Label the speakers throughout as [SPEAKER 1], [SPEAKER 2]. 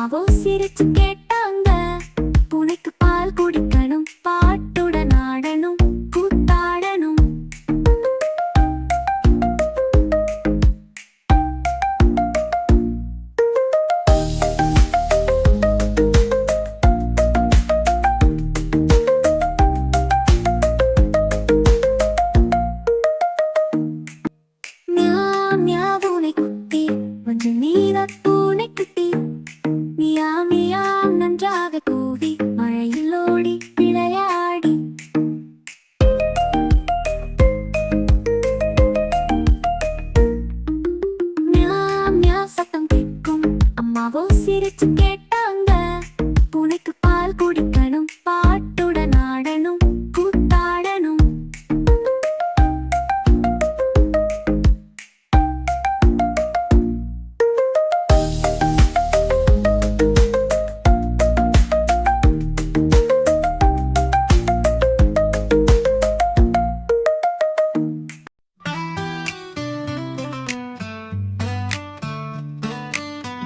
[SPEAKER 1] அம்மாவோ சிரிச்சு கேட்டு அம்மாவோ சிரிச்சு கேட்டாங்க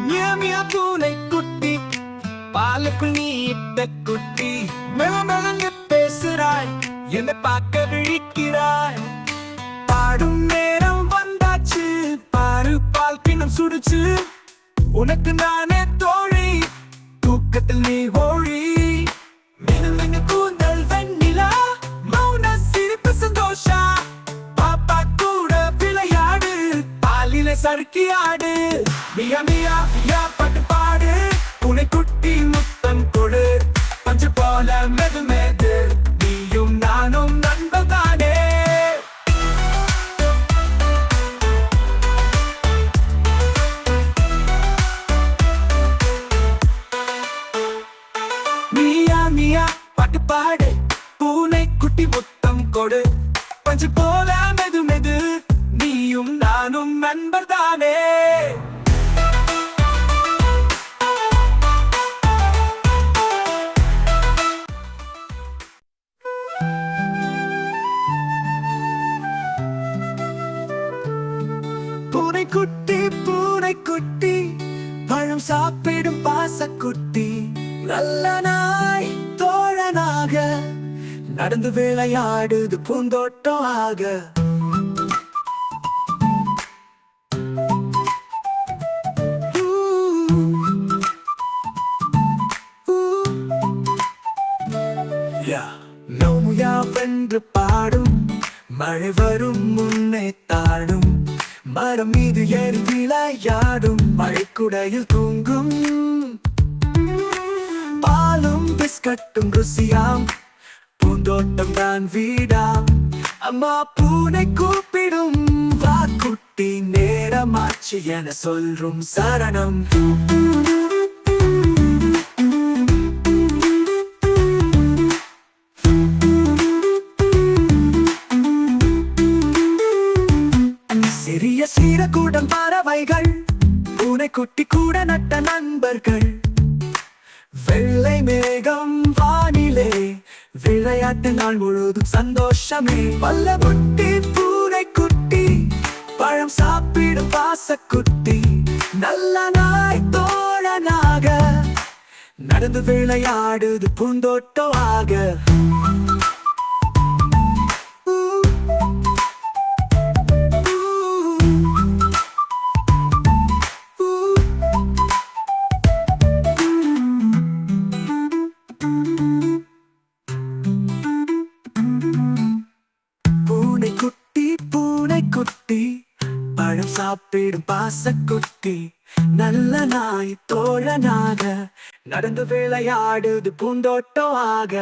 [SPEAKER 2] மியா பூனை குட்டி பாலுக்குள் நீ இட்ட குட்டி. மெல மெலங்க பேசுறாய் என்னை பார்க்க விழிக்கிறாய். பாடும் நேரம் வந்தாச்சு பாரு பால் பின்னம் சுடுச்சு. உனக்கு நானே தோழி தூக்கத்தில் நீ ஓழி. சறுக்கி ஆடு. மியா மியா மியா பட்டு பாடு. புனை குட்டி முத்தம் கொடு. பஞ்சு போல மெது மெது. நீயும் நானும் நண்பர் மியா மியா பாட்டு பாடு. பூனை குட்டி முத்தம் கொடு. பஞ்சு போல நீயும் நானும் நண்பர் தானே பூனைக்குட்டி பூனைக்குட்டி பழம் சாப்பிடும் பாசக்குட்டி. நல்ல நாய் தோழனாக நடந்து விளையாடுது பூந்தோட்டம் ஆக. நோயா வென்று பாடும் மழை வரும் முன்னே தாடும் மரம் மீது ஏறி விளையாடும் மழைக்குடையில் தூங்கும். பாலும் பிஸ்கட்டும் ருசியாம் பூந்தோட்டம் தான் வீடாம். அம்மா பூனை கூப்பிடும் வாக்குட்டி நேரமாச்சு என சொல்றும் சரணம். பூனை குட்டி கூட நட்ட நண்பர்கள். வெள்ளை மேகம் வானிலே விளையாட்டு நாள் முழுதும் சந்தோஷமே. பல்ல புட்டி பூனை குட்டி பழம் சாப்பிடும் பாசக்குட்டி. நல்ல நாய் தோழனாக நடந்து விளையாடுது பூந்தோட்டமாக. சாப்பிடும் பாசக்குட்டி நல்ல நாய் தோழனாக நடந்து விளையாடுது பூந்தோட்டமாக.